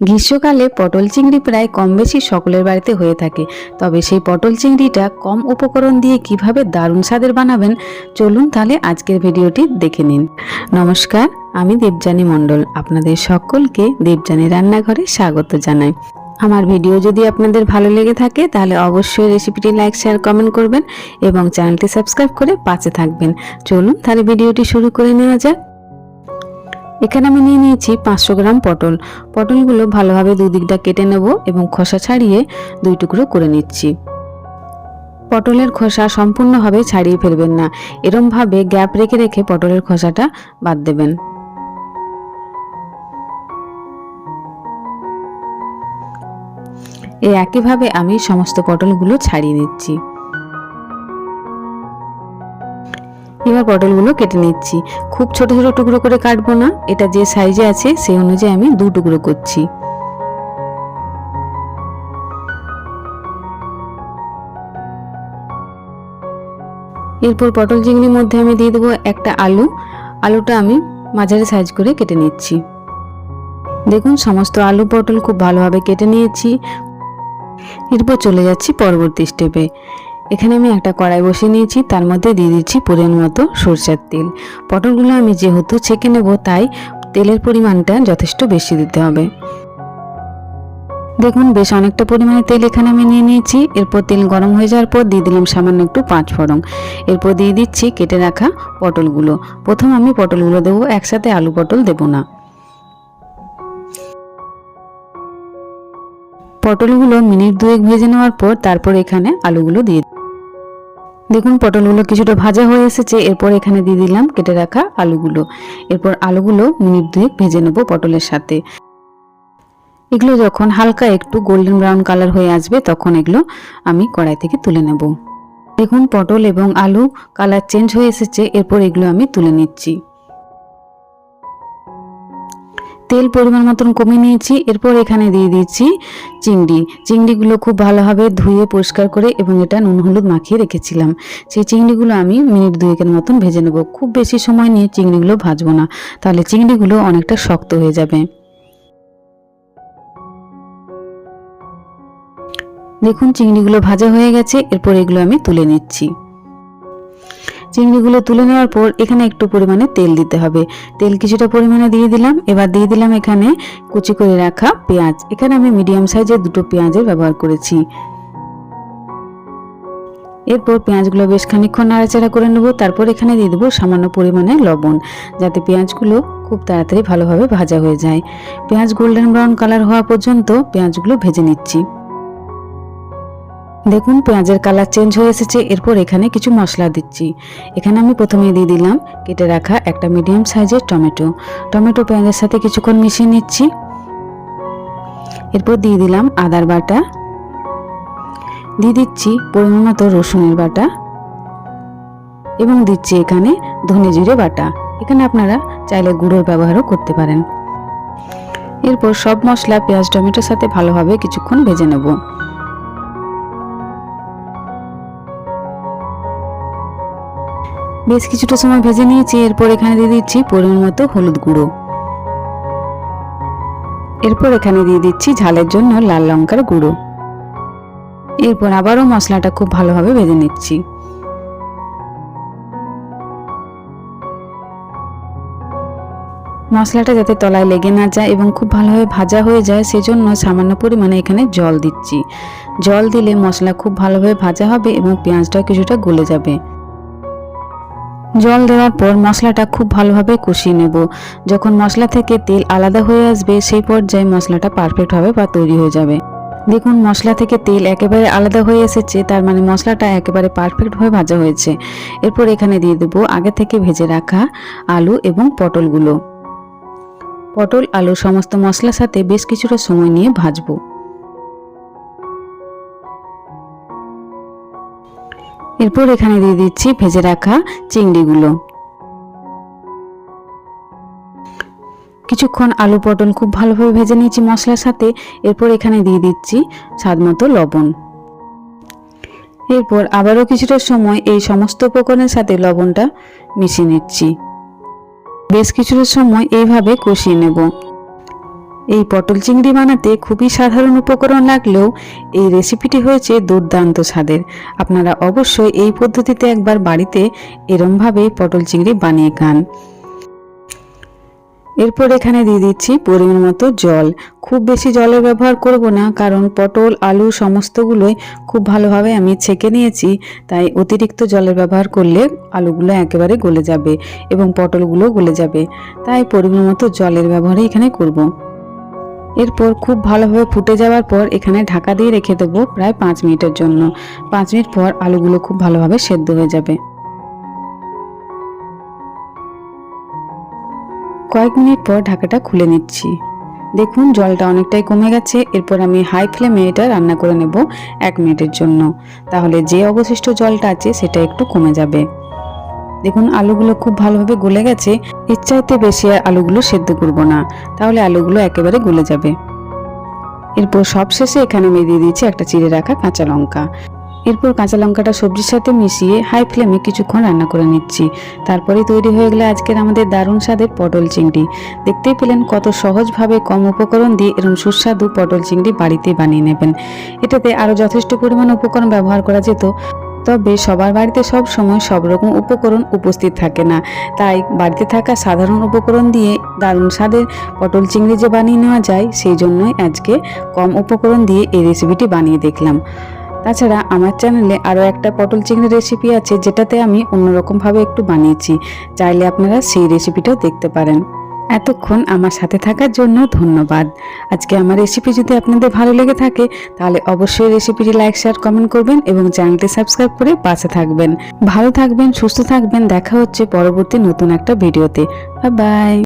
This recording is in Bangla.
গ্রীষ্মকালে পটল চিংড়ি প্রায় কম বেশি সকলের বাড়িতে হয়ে থাকে। তবে সেই পটল চিংড়িটা কম উপকরণ দিয়ে কীভাবে দারুণ স্বাদের বানাবেন, চলুন তাহলে আজকের ভিডিওটি দেখে নিন। নমস্কার, আমি দেবযানী মণ্ডল। আপনাদের সকলকে দেবযানী রান্নাঘরে স্বাগত জানাই। আমার ভিডিও যদি আপনাদের ভালো লেগে থাকে, তাহলে অবশ্যই রেসিপিটি লাইক, শেয়ার, কমেন্ট করবেন এবং চ্যানেলটি সাবস্ক্রাইব করে পাশে থাকবেন। চলুন তাহলে ভিডিওটি শুরু করে নেওয়া যাক। এখানে আমি নিয়ে নিয়েছি পাঁচশো গ্রাম পটল। পটলগুলো ভালোভাবে দুদিকটা কেটে নেব এবং খোসা ছাড়িয়ে দুই টুকরো করে নিচ্ছি। পটলের খোসা সম্পূর্ণভাবে ছাড়িয়ে ফেলবেন না। এরমভাবে গ্যাপ রেখে রেখে পটলের খোসাটা বাদ দেবেন। এই একইভাবে আমি সমস্ত পটলগুলো ছাড়িয়ে নিচ্ছি। এবার পটলগুলো কেটে নিচ্ছি। খুব ছোট ছোট টুকরো করে কাটবো না, এটা যে সাইজে আছে সেই অনুযায়ী আমি দু টুকরো করছি। এরপর পটল চিংড়ির মধ্যে আমি দিয়ে দেবো একটা আলু। আলুটা আমি মাঝারি সাইজ করে কেটে নিচ্ছি। দেখুন, সমস্ত আলু পটল খুব ভালোভাবে কেটে নিয়েছি। এরপর চলে যাচ্ছি পরবর্তী স্টেপে এখানে আমি একটা কড়াই বসিয়ে নিয়েছি, তার মধ্যে দিয়ে দিচ্ছি পরিমাণ মতো সরষের তেল। পটলগুলো আমি যেহেতু ছেঁকে নেব, তাই তেলের পরিমাণটা যথেষ্ট বেশি দিতে হবে। দেখুন, বেশ অনেকটা পরিমাণে তেল এখানে আমি নিয়ে নিয়েছি। এরপর তেল গরম হয়ে যাওয়ার পর দিয়ে দিলাম সামান্য একটু পাঁচ ফোড়ন। এরপর দিয়ে দিচ্ছি কেটে রাখা পটলগুলো। প্রথম আমি পটলগুলো দেবো, একসাথে আলু পটল দেবো না। পটলগুলো মিনিট দুয়েক ভেজে নেওয়ার পর তারপর এখানে আলুগুলো দিয়ে দেখুন, পটলগুলো কিছুটা ভাজা হয়ে এসেছে। এরপর এখানে দিয়ে দিলাম কেটে রাখা আলুগুলো। এরপর আলুগুলো মিনিট দুয়েক ভেজে নেব পটলের সাথে। এগুলো যখন হালকা একটু গোল্ডেন ব্রাউন কালার হয়ে আসবে, তখন এগুলো আমি কড়াই থেকে তুলে নেব। দেখুন, পটল এবং আলু কালার চেঞ্জ হয়ে এসেছে। এরপর এগুলো আমি তুলে নিচ্ছি। তেল পরিমাণ মতন কমিয়ে নিয়েছি, এরপর এখানে দিয়ে দিচ্ছি চিংড়ি। চিংড়িগুলো খুব ভালোভাবে ধুয়ে পরিষ্কার করে এবং এটা নুন হলুদ মাখিয়ে রেখেছিলাম। সেই চিংড়িগুলো আমি মিনিট দুয়েকের মতন ভেজে নেব। খুব বেশি সময় নিয়ে চিংড়িগুলো ভাজবো না, তাহলে চিংড়িগুলো অনেকটা শক্ত হয়ে যাবে। দেখুন, চিংড়িগুলো ভাজা হয়ে গেছে, এরপর এগুলো আমি তুলে নিচ্ছি। চিংড়িগুলো তুলে নেওয়ার পর এখানে একটু পরিমাণে তেল দিতে হবে। তেল কিছুটা পরিমাণে দিয়ে দিলাম। এবার দিয়ে দিলাম এখানে কুচি করে রাখা পেঁয়াজ। এখানে আমি মিডিয়াম সাইজের দুটো পেঁয়াজের ব্যবহার করেছি। এরপর পেঁয়াজগুলো বেশ খানিক্ষণ নাড়াচাড়া করে নেব। তারপর এখানে দিয়ে দেবো সামান্য পরিমাণে লবণ, যাতে পেঁয়াজগুলো খুব তাড়াতাড়ি ভালোভাবে ভাজা হয়ে যায়। পেঁয়াজ গোল্ডেন ব্রাউন কালার হওয়া পর্যন্ত পেঁয়াজগুলো ভেজে নিচ্ছি। দেখুন, পেঁয়াজের কালার চেঞ্জ হয়ে এসেছে। এরপর এখানে কিছু মশলা দিচ্ছি। এখানে আমি প্রথমে দিয়ে দিলাম, কেটে রাখা একটা মিডিয়াম সাইজের টমেটো। টমেটো, পেঁয়াজের সাথে কিছুক্ষণ মিশিয়ে নিচ্ছি। এরপর দিয়ে দিলাম আদার বাটা। দিয়ে দিচ্ছি পরিমাণ মতো রসুনের বাটা। এবং দিচ্ছি এখানে ধনে জিরে বাটা। এখানে আপনারা চাইলে গুঁড়োর ব্যবহারও করতে পারেন। এরপর সব মশলা পেঁয়াজ, টমেটোর সাথে ভালোভাবে কিছুক্ষণ ভেজে নেব। বেশ কিছুটা সময় ভেজে নিয়েছি, এরপর এখানে দিয়ে দিচ্ছি পরিমাণ মতো হলুদ গুঁড়ো। এরপর এখানে দিয়ে দিচ্ছি ঝালের জন্য লাল লঙ্কার গুঁড়ো। এরপর আবারও মশলাটা খুব ভালোভাবে ভেজে নিচ্ছি। মশলাটা যাতে তলায় লেগে না যায় এবং খুব ভালোভাবে ভাজা হয়ে যায়, সেজন্য সামান্য পরিমাণে এখানে জল দিচ্ছি। জল দিলে মশলা খুব ভালোভাবে ভাজা হবে এবং পেঁয়াজটাও কিছুটা গলে যাবে। জল দেওয়ার পর মশলাটা খুব ভালোভাবে কষিয়ে নেব। যখন মশলা থেকে তেল আলাদা হয়ে আসবে, সেই পর্যায়ে মশলাটা পারফেক্ট হবে বা তৈরি হয়ে যাবে। দেখুন, মশলা থেকে তেল একেবারে আলাদা হয়ে এসেছে, তার মানে মশলাটা একেবারে পারফেক্টভাবে ভাজা হয়েছে। এরপর এখানে দিয়ে দেবো আগে থেকে ভেজে রাখা আলু এবং পটলগুলো। পটল, আলু সমস্ত মশলার সাথে বেশ কিছুটা সময় নিয়ে ভাজবো। এরপর এখানে দিয়ে দিচ্ছি ভেজে রাখা চিংড়িগুলো। কিছুক্ষণ আলু পটল খুব ভালোভাবে ভেজে নিয়েছি মশলার সাথে, এরপর এখানে দিয়ে দিচ্ছি স্বাদ মতো লবণ। এরপর আবারও কিছুটা সময় এই সমস্ত উপকরণের সাথে লবণটা মিশিয়ে নিচ্ছি। বেশ কিছুটা সময় এইভাবে কষিয়ে নেব। এই পটল চিংড়ি বানাতে খুবই সাধারণ উপকরণ লাগলেও এই রেসিপিটি হয়েছে দুর্দান্ত স্বাদের। আপনারা অবশ্যই এই পদ্ধতিতে একবার বাড়িতে এরমভাবে পটল চিংড়ি বানিয়ে খান। এরপর এখানে দিয়ে দিচ্ছি পরিমাণ মতো জল। খুব বেশি জলের ব্যবহার করব না, কারণ পটল, আলু সমস্তগুলোই খুব ভালোভাবে আমি ছেঁকে নিয়েছি, তাই অতিরিক্ত জলের ব্যবহার করলে আলুগুলো একেবারে গলে যাবে এবং পটলগুলো গলে যাবে। তাই পরিমাণ মতো জলের ব্যবহারই এখানে করব। এরপর খুব ভালোভাবে ফুটে যাওয়ার পর এখানে ঢাকা দিয়ে রেখে দেবো প্রায় পাঁচ মিনিটের জন্য। পাঁচ মিনিট পর আলুগুলো খুব ভালোভাবে সেদ্ধ হয়ে যাবে। কয়েক মিনিট পর ঢাকাটা খুলে নিচ্ছি। দেখুন, জলটা অনেকটাই কমে গেছে। এরপর আমি হাই ফ্লেমে এটা রান্না করে নেব এক মিনিটের জন্য। তাহলে যে অবশিষ্ট জলটা আছে সেটা একটু কমে যাবে। দেখুন, আলুগুলো খুব ভালোভাবে গলে গেছে। ইচ্ছাইতে বেশি আর আলুগুলো সেদ্ধ করব না। তাহলে আলুগুলো একেবারে গলে যাবে। এরপর সবশেষে এখানে আমি দিয়ে দিয়েছি একটা চিড়ে রাখা কাঁচা লঙ্কা। এরপর কাঁচা লঙ্কাটা সবজির সাথে মিশিয়ে হাই ফ্লেমে কিছুক্ষণ রান্না করে নিচ্ছি। তারপরেই তৈরি হয়ে গেলে আজকের আমাদের দারুণ স্বাদের পটল চিংড়ি। দেখতেই পেলেন কত সহজভাবে কম উপকরণ দিয়ে এরকম সুস্বাদু পটল চিংড়ি বাড়িতে বানিয়ে নেবেন। এটাতে আরও যথেষ্ট পরিমাণ উপকরণ ব্যবহার করা যেত। তবে সবার বাড়িতে সব সময় সব রকম উপকরণ উপস্থিত থাকে না। তাই বাড়িতে থাকা সাধারণ উপকরণ দিয়ে দারুণ স্বাদের পটল চিংড়ি যে বানিয়ে নেওয়া যায়, সেই জন্যই আজকে কম উপকরণ দিয়ে এই রেসিপিটি বানিয়ে দেখলাম। তাছাড়া আমার চ্যানেলে আরও একটা পটল চিংড়ি রেসিপি আছে, যেটাতে আমি অন্যরকমভাবে একটু বানিয়েছি। চাইলে আপনারা সেই রেসিপিটাও দেখতে পারেন। এতক্ষণ আমার সাথে থাকার জন্য ধন্যবাদ। আজকে আমার রেসিপি যদি আপনাদের ভালো লেগে থাকে, তাহলে অবশ্যই রেসিপিটি লাইক শেয়ার কমেন্ট করবেন এবং চ্যানেলটি সাবস্ক্রাইব করে পাশে থাকবেন। ভালো থাকবেন, সুস্থ থাকবেন, দেখা হচ্ছে পরবর্তী নতুন একটা ভিডিওতে বাই